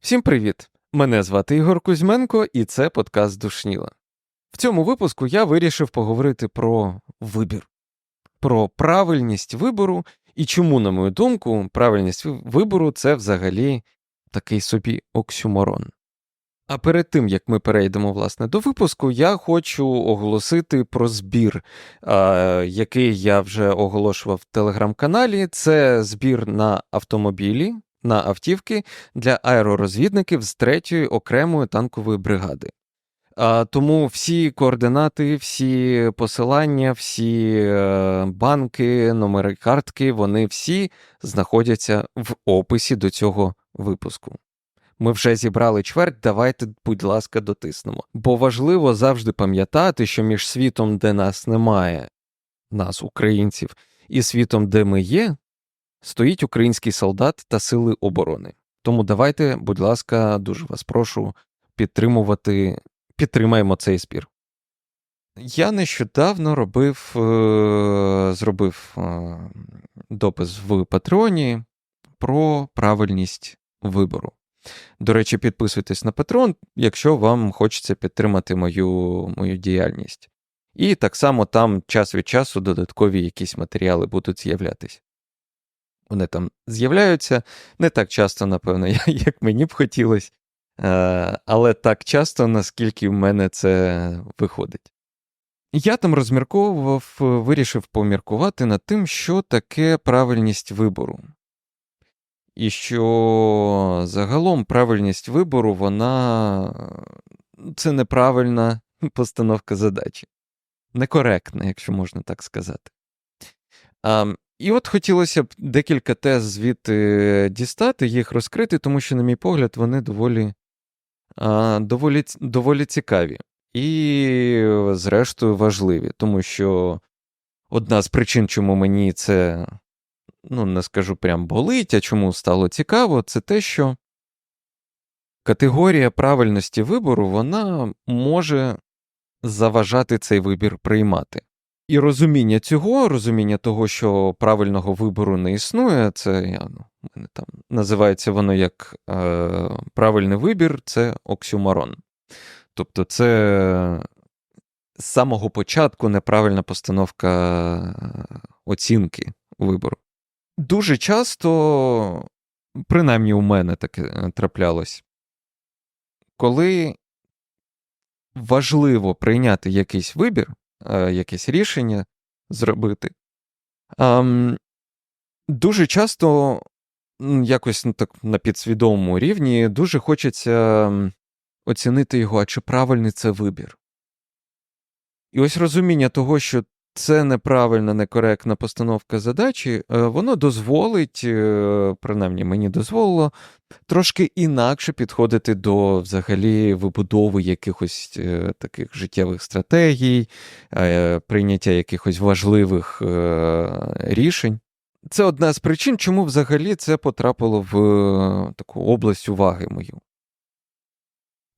Всім привіт! Мене звати Ігор Кузьменко, і це подкаст Душніла. В цьому випуску я вирішив поговорити про вибір, про правильність вибору і чому, на мою думку, правильність вибору це взагалі такий собі оксюморон. А перед тим як ми перейдемо власне до випуску, я хочу оголосити про збір, який я вже оголошував в телеграм-каналі. Це збір на автомобілі, на автівки для аеророзвідників з 3-ї окремої танкової бригади. А, тому всі координати, всі посилання, всі е, банки, номери картки, вони всі знаходяться в описі до цього випуску. Ми вже зібрали чверть, давайте, будь ласка, дотиснемо. Бо важливо завжди пам'ятати, що між світом, де нас немає, нас, українців, і світом, де ми є, стоїть український солдат та сили оборони. Тому давайте, будь ласка, дуже вас прошу підтримувати, підтримаємо цей спір. Я нещодавно робив, е, зробив е, допис в Патреоні про правильність вибору. До речі, підписуйтесь на Patreon, якщо вам хочеться підтримати мою, мою діяльність. І так само там час від часу додаткові якісь матеріали будуть з'являтись. Вони там з'являються не так часто, напевно, як мені б хотілося, е, але так часто, наскільки в мене це виходить. Я там розмірковував, вирішив поміркувати над тим, що таке правильність вибору. І що загалом правильність вибору, вона це неправильна постановка задачі. Некоректна, якщо можна так сказати. А, і от хотілося б декілька тез звідти дістати, їх розкрити, тому що, на мій погляд, вони доволі, а, доволі, доволі цікаві. І, зрештою, важливі, тому що одна з причин, чому мені це ну, не скажу прям болить, а чому стало цікаво, це те, що категорія правильності вибору вона може заважати цей вибір приймати. І розуміння цього, розуміння того, що правильного вибору не існує, це я, ну, мене там називається воно як е, правильний вибір, це оксюморон. Тобто, це з самого початку неправильна постановка е, оцінки вибору. Дуже часто, принаймні у мене таке е, траплялось, коли важливо прийняти якийсь вибір, е, якесь рішення зробити, дуже часто якось ну, так, на підсвідомому рівні дуже хочеться оцінити його, а чи правильний це вибір. І ось розуміння того, що це неправильна, некоректна постановка задачі, е, воно дозволить, е, принаймні мені дозволило, трошки інакше підходити до взагалі вибудови якихось е, таких життєвих стратегій, прийняття якихось важливих рішень. Це одна з причин, чому взагалі це потрапило в таку область уваги мою.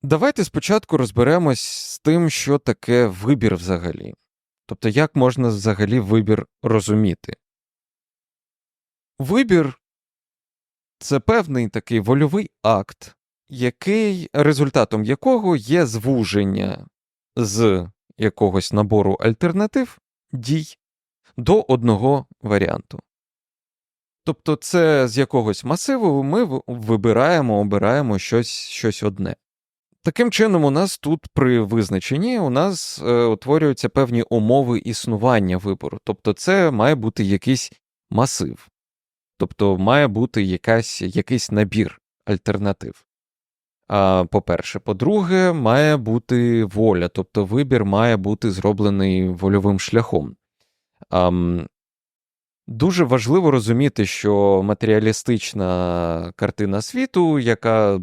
Давайте спочатку розберемось з тим, що таке вибір взагалі. Тобто, як можна взагалі вибір розуміти? Вибір це певний такий вольовий акт, який, результатом якого є звуження з якогось набору альтернатив дій до одного варіанту. Тобто, це з якогось масиву ми вибираємо, обираємо щось, щось одне. Таким чином, у нас тут при визначенні у нас е, утворюються певні умови існування вибору. Тобто, це має бути якийсь масив, тобто має бути якась, якийсь набір альтернатив. А, по-перше, по-друге, має бути воля, тобто вибір має бути зроблений вольовим шляхом. Ам, Дуже важливо розуміти, що матеріалістична картина світу, яка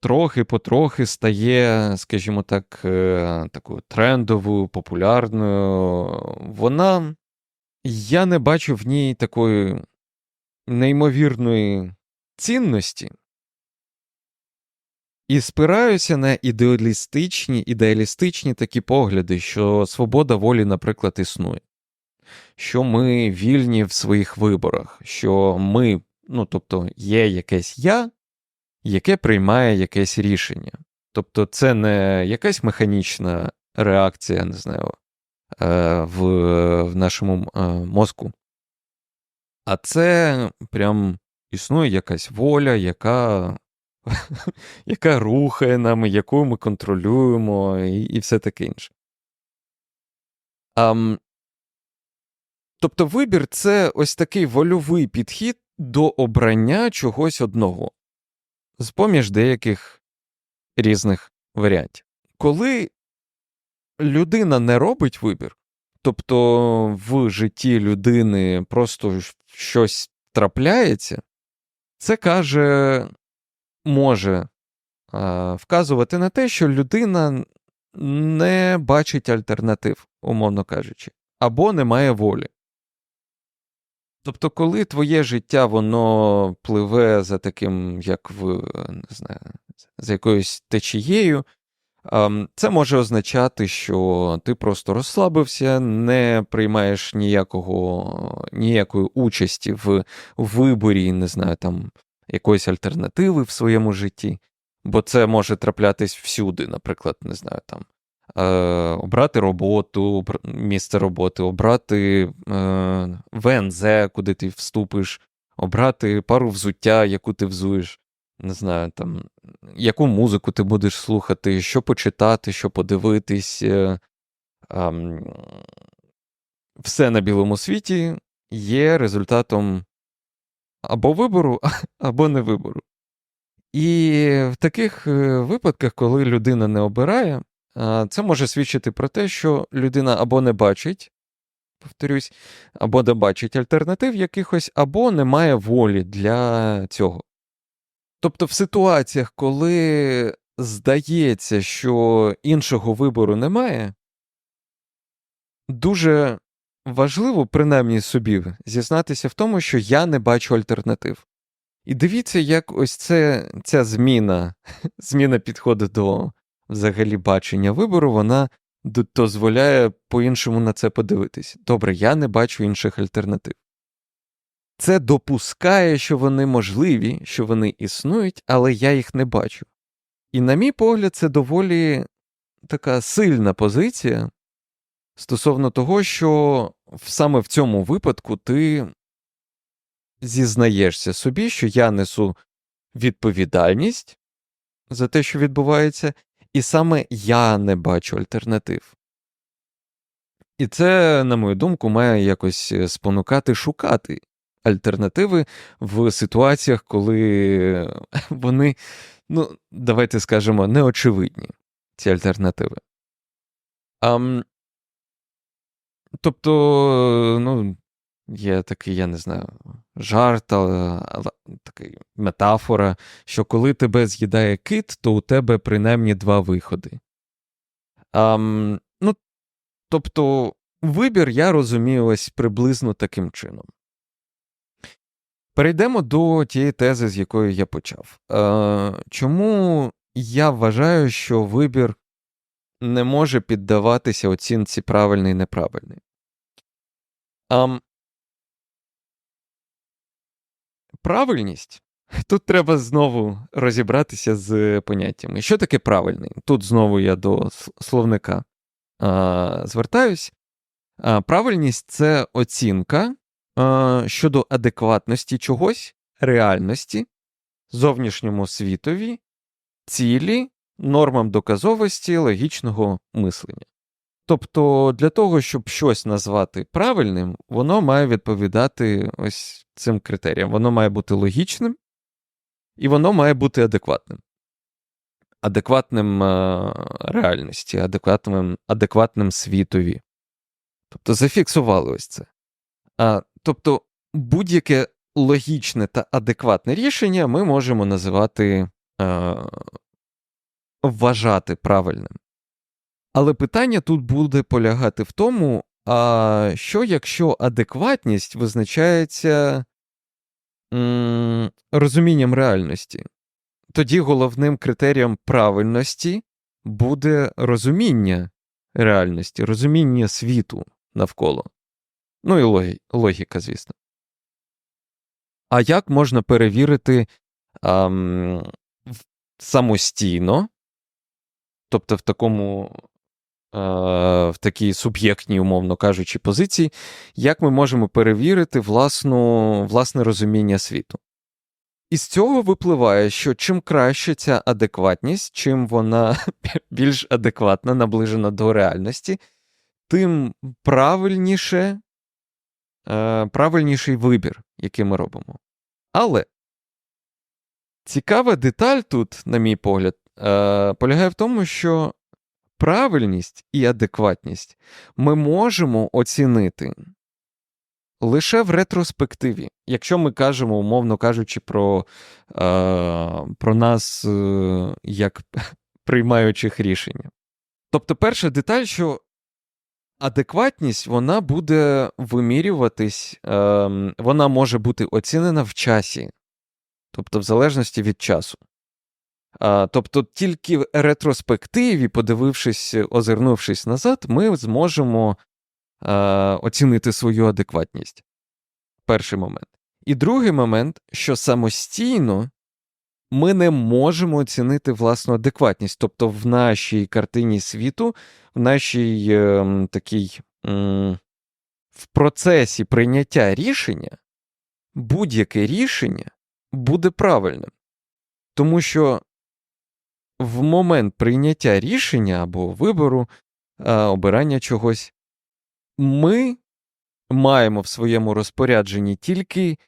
трохи потрохи стає, скажімо так, е, такою трендовою, популярною, вона. Я не бачу в ній такої неймовірної цінності, І спираюся на ідеалістичні, ідеалістичні такі погляди, що свобода волі, наприклад, існує, що ми вільні в своїх виборах, що ми, ну тобто, є якесь я, яке приймає якесь рішення. Тобто, це не якась механічна реакція, не знаю, е, в, в нашому е, мозку, а це прям існує якась воля, яка яка рухає нами, яку ми контролюємо, і і все таке інше. Um, тобто вибір це ось такий вольовий підхід до обрання чогось одного, з поміж деяких різних варіантів. Коли людина не робить вибір, тобто в житті людини просто щось трапляється, це каже може а, вказувати на те, що людина не бачить альтернатив, умовно кажучи, або не має волі. Тобто, коли твоє життя воно пливе за таким, як в не знаю, за якоюсь течією, це може означати, що ти просто розслабився, не приймаєш ніякого, ніякої участі в виборі, не знаю, там якоїсь альтернативи в своєму житті, бо це може траплятись всюди, наприклад, не знаю, там. Е, обрати роботу, місце роботи, обрати е, ВНЗ, куди ти вступиш, обрати пару взуття, яку ти взуєш, не знаю, там, яку музику ти будеш слухати, що почитати, що подивитись. Е, все на білому світі є результатом або вибору, або не вибору. І в таких випадках, коли людина не обирає, це може свідчити про те, що людина або не бачить, повторюсь, або не бачить альтернатив якихось, або не має волі для цього. Тобто, в ситуаціях, коли здається, що іншого вибору немає, дуже важливо, принаймні собі, зізнатися в тому, що я не бачу альтернатив. І дивіться, як ось це, ця зміна, зміна підходу до взагалі бачення вибору, вона дозволяє по-іншому на це подивитись. Добре, я не бачу інших альтернатив. Це допускає, що вони можливі, що вони існують, але я їх не бачу. І, на мій погляд, це доволі така сильна позиція, стосовно того, що саме в цьому випадку ти зізнаєшся собі, що я несу відповідальність за те, що відбувається, і саме я не бачу альтернатив. І це, на мою думку, має якось е, спонукати шукати альтернативи в ситуаціях, коли вони, ну, давайте скажемо, неочевидні, ці альтернативи. А, Тобто, ну, є такий, я не знаю, жарт, але такий метафора, що коли тебе з'їдає кит, то у тебе принаймні два виходи. А, ну, Тобто, вибір я розумію ось приблизно таким чином. Перейдемо до тієї тези, з якої я почав. Е, Чому я вважаю, що вибір не може піддаватися оцінці правильний і неправильний. А, правильність тут треба знову розібратися з поняттями. Що таке правильний? Тут знову я до словника а, звертаюсь. А, Правильність це оцінка а, щодо адекватності чогось, реальності, зовнішньому світові, цілі нормам доказовості логічного мислення. Тобто для того, щоб щось назвати правильним, воно має відповідати ось цим критеріям. Воно має бути логічним і воно має бути адекватним. Адекватним е реальності, адекватним адекватним світові. Тобто зафіксували ось це. А, Тобто будь-яке логічне та адекватне рішення ми можемо називати е вважати правильним. Але питання тут буде полягати в тому, а що якщо адекватність визначається м, розумінням реальності? тоді головним критерієм правильності буде розуміння реальності, розуміння світу навколо. Ну і логі- логіка, звісно. А як можна перевірити в- самостійно, тобто в такому, в такій суб'єктній, умовно кажучи, позиції, як ми можемо перевірити власну, власне розуміння світу? Із цього випливає, що чим краще ця адекватність, чим вона більш адекватна, наближена до реальності, тим правильніше, е, правильніший вибір, який ми робимо. Але цікава деталь тут, на мій погляд, е, полягає в тому, що правильність і адекватність ми можемо оцінити лише в ретроспективі. Якщо ми кажемо, умовно кажучи, про, е, про нас е, як приймаючих рішення. Тобто, перша деталь, що адекватність вона буде вимірюватись, е, вона може бути оцінена в часі, тобто в залежності від часу. Тобто тільки в ретроспективі, подивившись, озирнувшись назад, ми зможемо е, оцінити свою адекватність. Перший момент. І другий момент, що самостійно ми не можемо оцінити власну адекватність. Тобто, в нашій картині світу, в нашій е, такій м, в процесі прийняття рішення будь-яке рішення буде правильним. Тому що в момент прийняття рішення або вибору, е, обирання чогось, ми маємо в своєму розпорядженні тільки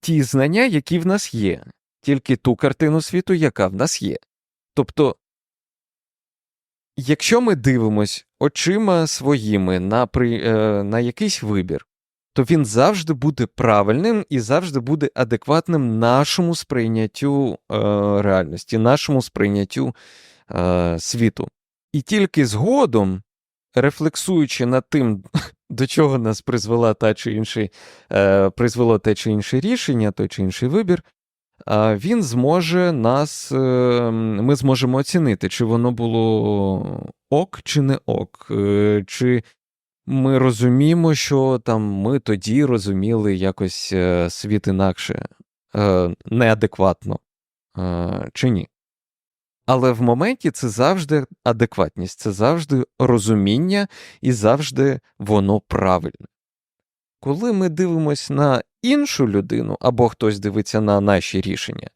ті знання, які в нас є, тільки ту картину світу, яка в нас є. Тобто, якщо ми дивимось очима своїми на, при, е, на якийсь вибір, то він завжди буде правильним і завжди буде адекватним нашому сприйняттю е, реальності, нашому сприйняттю е, світу. І тільки згодом, рефлексуючи над тим, до чого нас призвела та чи інший, е, призвело те чи інше рішення, той чи інший вибір, е, він зможе нас, е, ми зможемо оцінити, чи воно було ок, чи не ок, е, чи ми розуміємо, що там ми тоді розуміли якось е, світ інакше, е, неадекватно, е, чи ні. Але в моменті це завжди адекватність, це завжди розуміння і завжди воно правильне. Коли ми дивимося на іншу людину або хтось дивиться на наші рішення,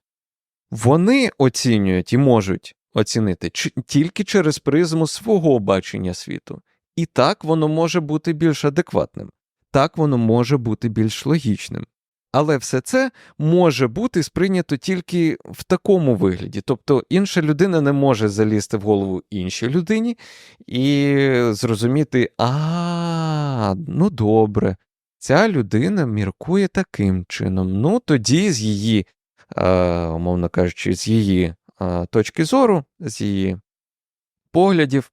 вони оцінюють і можуть оцінити чи- тільки через призму свого бачення світу. І так воно може бути більш адекватним, так воно може бути більш логічним. Але все це може бути сприйнято тільки в такому вигляді. Тобто інша людина не може залізти в голову іншій людині і зрозуміти, а, ну добре, ця людина міркує таким чином. Ну тоді з її, е, умовно кажучи, з її е, точки зору, з її поглядів.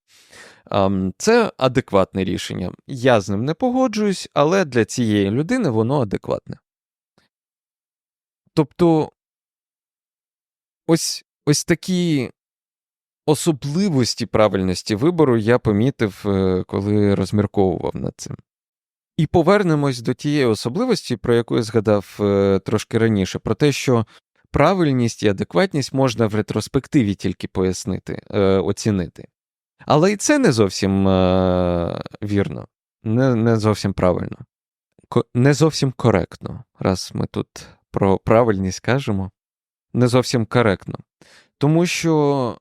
Це адекватне рішення. Я з ним не погоджуюсь, але для цієї людини воно адекватне. Тобто ось, ось такі особливості правильності вибору я помітив, е, коли розмірковував над цим. І повернемось до тієї особливості, про яку я згадав е, трошки раніше, про те, що правильність і адекватність можна в ретроспективі тільки пояснити, е, оцінити. Але і це не зовсім е, вірно, не, не зовсім правильно, Ко- не зовсім коректно, раз ми тут про правильність кажемо, не зовсім коректно. Тому що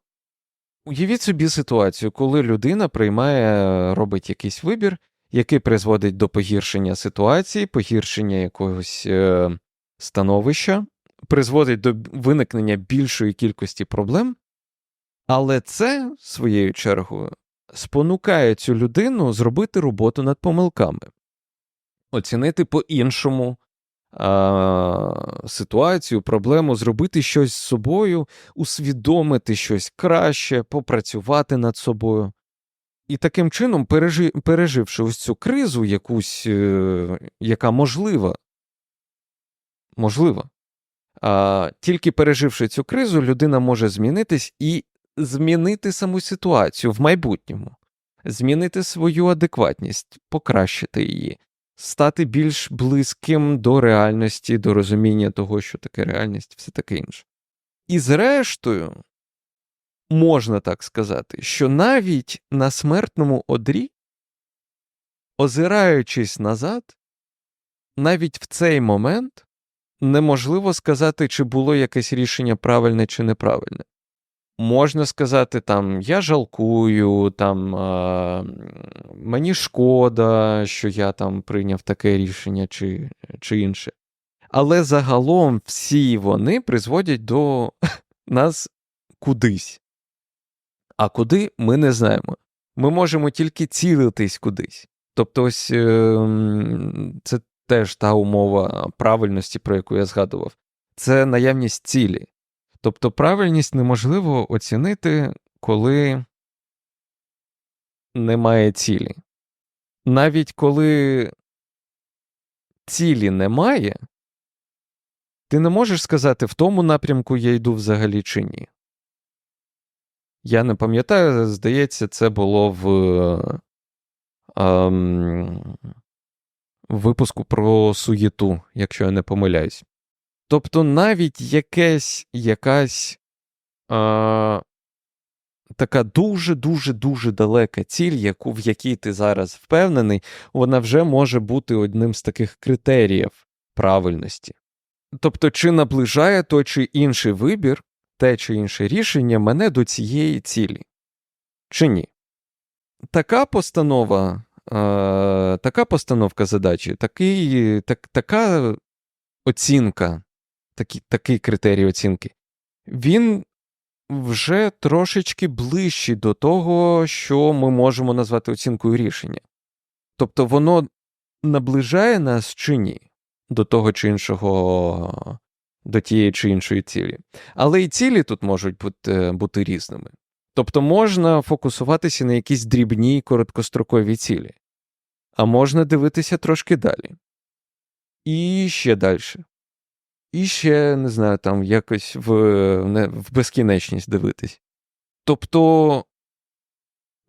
уявіть собі ситуацію, коли людина приймає, робить якийсь вибір, який призводить до погіршення ситуації, погіршення якогось е, становища, призводить до виникнення більшої кількості проблем. Але це, своєю чергою, спонукає цю людину зробити роботу над помилками, оцінити по-іншому а, ситуацію, проблему, зробити щось з собою, усвідомити щось краще, попрацювати над собою. І таким чином, пережи, переживши ось цю кризу, якусь, е, яка можлива, можлива, А, Тільки переживши цю кризу, людина може змінитись і змінити саму ситуацію в майбутньому, змінити свою адекватність, покращити її, стати більш близьким до реальності, до розуміння того, що таке реальність, все таке інше. І зрештою, можна так сказати, що навіть на смертному одрі, озираючись назад, навіть в цей момент неможливо сказати, чи було якесь рішення правильне чи неправильне. Можна сказати, там я жалкую, там а, мені шкода, що я там прийняв таке рішення чи, чи інше. Але загалом всі вони призводять до нас кудись. А куди ми не знаємо. Ми можемо тільки цілитись кудись. Тобто, ось е, це теж та умова правильності, про яку я згадував, це наявність цілі. Тобто правильність неможливо оцінити, коли немає цілі. Навіть коли цілі немає, ти не можеш сказати, в тому напрямку я йду взагалі чи ні. Я не пам'ятаю, здається, це було в ем, випуску про суєту, якщо я не помиляюсь. Тобто навіть якесь, якась е, така дуже-дуже дуже далека ціль, яку, в якій ти зараз впевнений, вона вже може бути одним з таких критеріїв правильності. Тобто, чи наближає той чи інший вибір, те чи інше рішення мене до цієї цілі, чи ні? Така постанова, е, така постановка задачі, такий, так, така оцінка, такий, такий критерій оцінки, він вже трошечки ближчий до того, що ми можемо назвати оцінкою рішення. Тобто воно наближає нас чи ні до того чи іншого, до тієї чи іншої цілі. Але і цілі тут можуть бути, бути різними. Тобто можна фокусуватися на якісь дрібні короткострокові цілі, а можна дивитися трошки далі. І ще далі. І ще, не знаю, там якось в, в безкінечність дивитись. Тобто,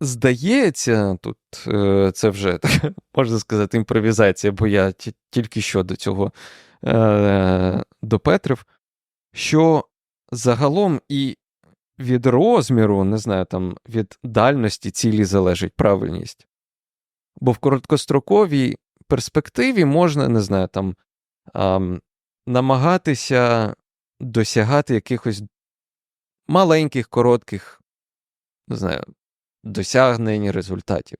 здається, тут е, це вже так, можна сказати, імпровізація, бо я тільки що до цього е, допетрив, що загалом і від розміру, не знаю, там від дальності цілі залежить правильність. Бо в короткостроковій перспективі можна, не знаю, там ам, намагатися досягати якихось маленьких, коротких, не знаю, досягнень результатів.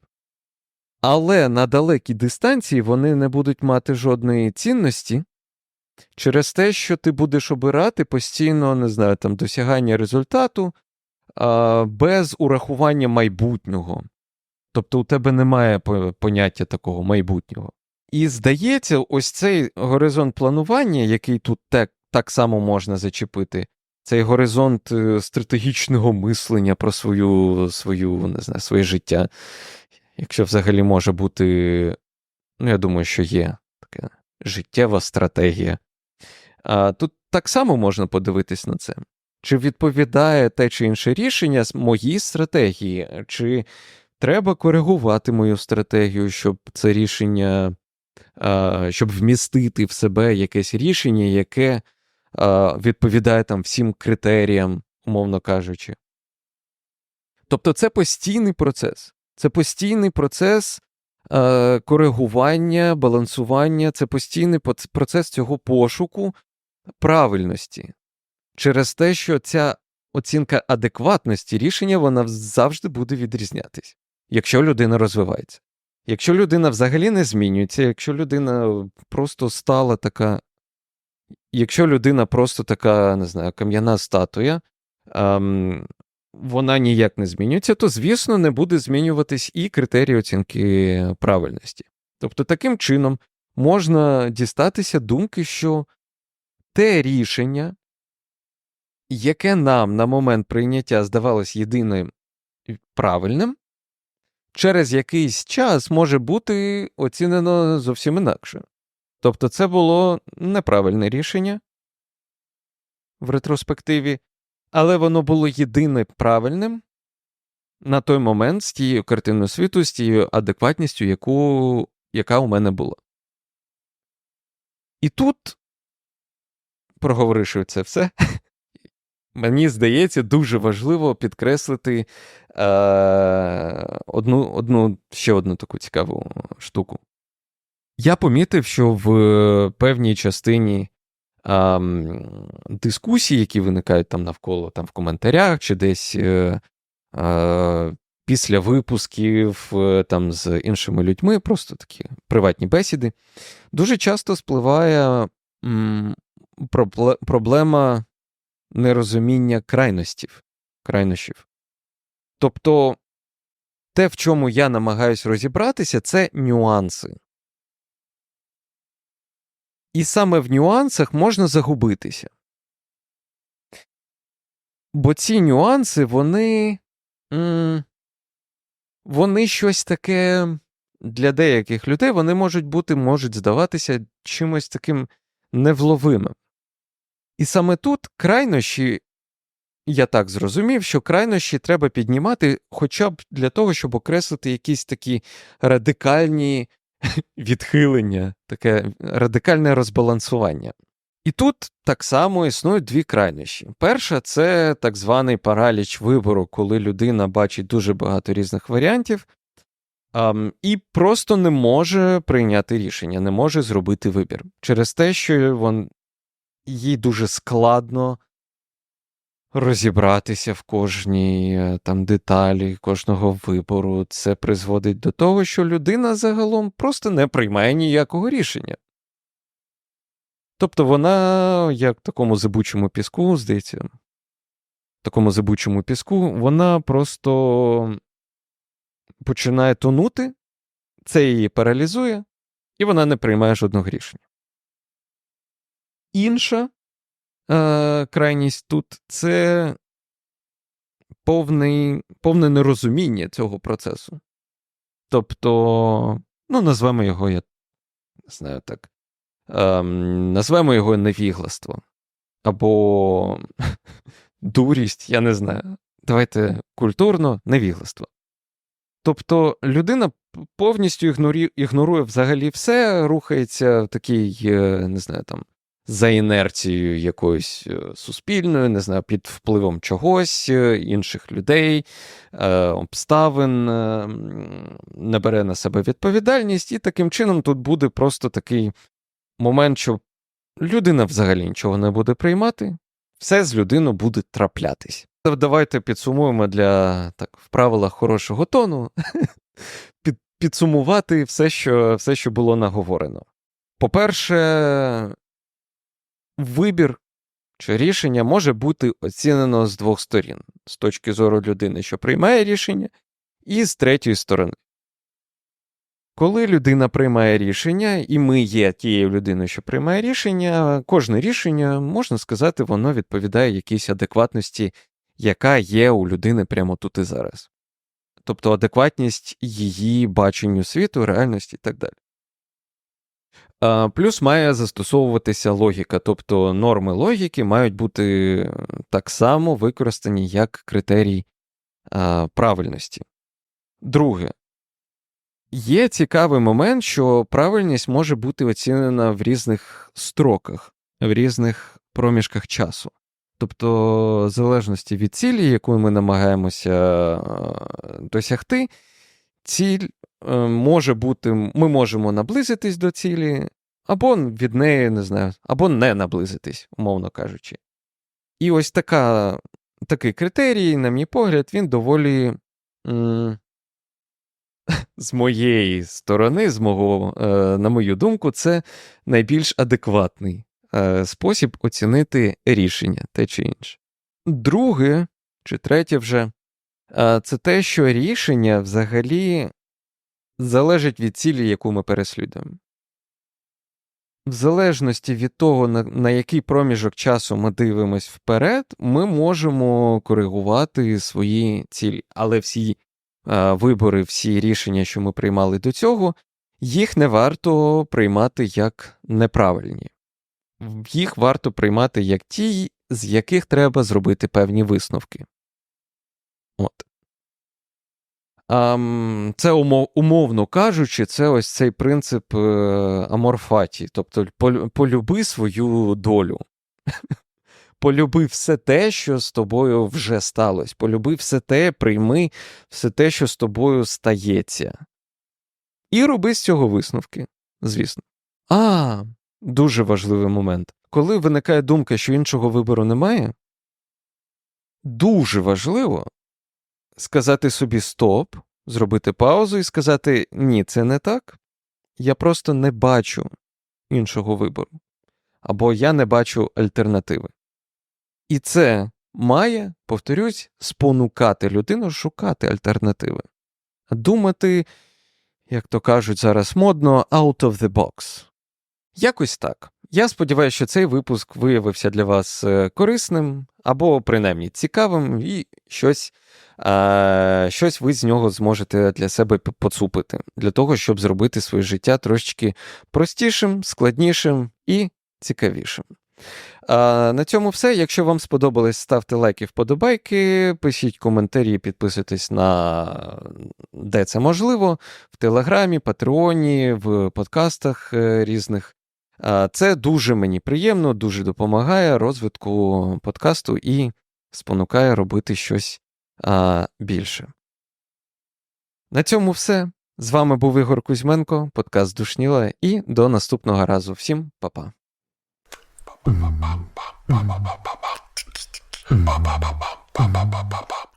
Але на далекій дистанції вони не будуть мати жодної цінності через те, що ти будеш обирати постійно, не знаю, там досягання результату а, без урахування майбутнього. Тобто у тебе немає поняття такого майбутнього. І здається, ось цей горизонт планування, який тут так, так само можна зачепити, цей горизонт е, стратегічного мислення про свою, свою, не знаю, своє життя, якщо взагалі може бути, ну, я думаю, що є така життєва стратегія. А тут так само можна подивитись на це. Чи відповідає те чи інше рішення з моїй стратегії, чи треба коригувати мою стратегію, щоб це рішення, щоб вмістити в себе якесь рішення, яке відповідає там всім критеріям, умовно кажучи. Тобто це постійний процес. Це постійний процес е, коригування, балансування, це постійний процес цього пошуку правильності. Через те, що ця оцінка адекватності рішення вона завжди буде відрізнятись, якщо людина розвивається. Якщо людина взагалі не змінюється, якщо людина просто стала така. Якщо людина просто така, не знаю, кам'яна статуя, ем, вона ніяк не змінюється, то, звісно, не буде змінюватись і критерії оцінки правильності. Тобто, таким чином можна дістатися думки, що те рішення, яке нам на момент прийняття здавалось єдиним правильним, через якийсь час може бути оцінено зовсім інакше. Тобто, це було неправильне рішення, в ретроспективі, але воно було єдине правильним на той момент з тією картиною світу, з тією адекватністю, яку, яка у мене була. І тут, проговоривши це все, мені здається, дуже важливо підкреслити е, одну, одну, ще одну таку цікаву штуку. Я помітив, що в певній частині е, дискусій, які виникають там навколо там в коментарях чи десь е, е, після випусків е, там з іншими людьми, просто такі приватні бесіди, дуже часто спливає м, проблема нерозуміння крайностів, крайнощів. Тобто те, в чому я намагаюсь розібратися, це нюанси. І саме в нюансах можна загубитися. Бо ці нюанси, вони. Вони щось таке для деяких людей вони можуть бути, можуть здаватися чимось таким невловимим. І саме тут крайнощі, я так зрозумів, що крайнощі треба піднімати хоча б для того, щоб окреслити якісь такі радикальні відхилення, таке радикальне розбалансування. І тут так само існують дві крайнощі. Перша це так званий параліч вибору, коли людина бачить дуже багато різних варіантів а, і просто не може прийняти рішення, не може зробити вибір через те, що вон, їй дуже складно розібратися в кожній е, там деталі кожного вибору. Це призводить до того, що людина загалом просто не приймає ніякого рішення. Тобто вона, як в такому зибучому піску, здається, в такому зибучому піску, вона просто починає тонути, це її паралізує, і вона не приймає жодного рішення. Інша е, крайність тут це повний, повне нерозуміння цього процесу. Тобто, ну, назвемо його, я не знаю так, е, назвемо його невігластво. Або дурість, я не знаю. Давайте культурно невігластво. Тобто людина повністю ігнорує, взагалі все, рухається в такий, е, не знаю, там, за інерцією якоюсь е, суспільною, не знаю, під впливом чогось, е, інших людей, обставин, не бере на себе відповідальність, і таким чином тут буде просто такий момент, що людина взагалі нічого не буде приймати, все з людиною буде траплятись. Давайте підсумуємо для так, в правилах хорошого тону, під, підсумувати все що, все, що було наговорено. По-перше, вибір чи рішення може бути оцінено з двох сторін: з точки зору людини, що приймає рішення, і з третьої сторони. Коли людина приймає рішення, і ми є тією людиною, що приймає рішення, кожне рішення, можна сказати, воно відповідає якійсь адекватності, яка є у людини прямо тут і зараз. Тобто адекватність її баченню світу, реальності і так далі. Плюс має застосовуватися логіка, тобто норми логіки мають бути так само використані як критерій правильності. Друге, є цікавий момент, що правильність може бути оцінена в різних строках, в різних проміжках часу. Тобто, в залежності від цілі, яку ми намагаємося досягти, ціль Е, може бути, ми можемо наблизитись до цілі, або від неї, не знаю, або не наблизитись, умовно кажучи. І ось така, такий критерій, на мій погляд, він доволі. М з моєї сторони, з мого, е, на мою думку, це найбільш адекватний е, спосіб оцінити рішення те чи інше. Друге, чи третє вже, це те, що рішення взагалі залежить від цілі, яку ми переслідуємо. В залежності від того, на, на який проміжок часу ми дивимось вперед, ми можемо коригувати свої цілі. Але всі е, вибори, всі рішення, що ми приймали до цього, їх не варто приймати як неправильні. Їх варто приймати як ті, з яких треба зробити певні висновки. От. Це умов, умовно кажучи, це ось цей принцип е, аморфаті, тобто полюби свою долю. Полюби все те, що з тобою вже сталося. Полюби все те, прийми все те, що з тобою стається. І роби з цього висновки, звісно. А, дуже важливий момент. Коли виникає думка, що іншого вибору немає, дуже важливо сказати собі стоп, зробити паузу і сказати: ні, це не так. Я просто не бачу іншого вибору. Або я не бачу альтернативи. І це має, повторюсь, спонукати людину шукати альтернативи. Думати, як то кажуть зараз модно, out of the box. Якось так. Я сподіваюся, що цей випуск виявився для вас е, корисним або принаймні цікавим, і щось, е, щось ви з нього зможете для себе поцупити, для того, щоб зробити своє життя трошечки простішим, складнішим і цікавішим. А, на цьому все. Якщо вам сподобалось, ставте лайки, вподобайки, пишіть коментарі, підписуйтесь на де це можливо, в Телеграмі, Патреоні, в подкастах е, різних. А, Це дуже мені приємно, дуже допомагає розвитку подкасту і спонукає робити щось а, більше. На цьому все. З вами був Ігор Кузьменко, подкаст Душніла, і до наступного разу. Всім па-па. Ba ba ba ba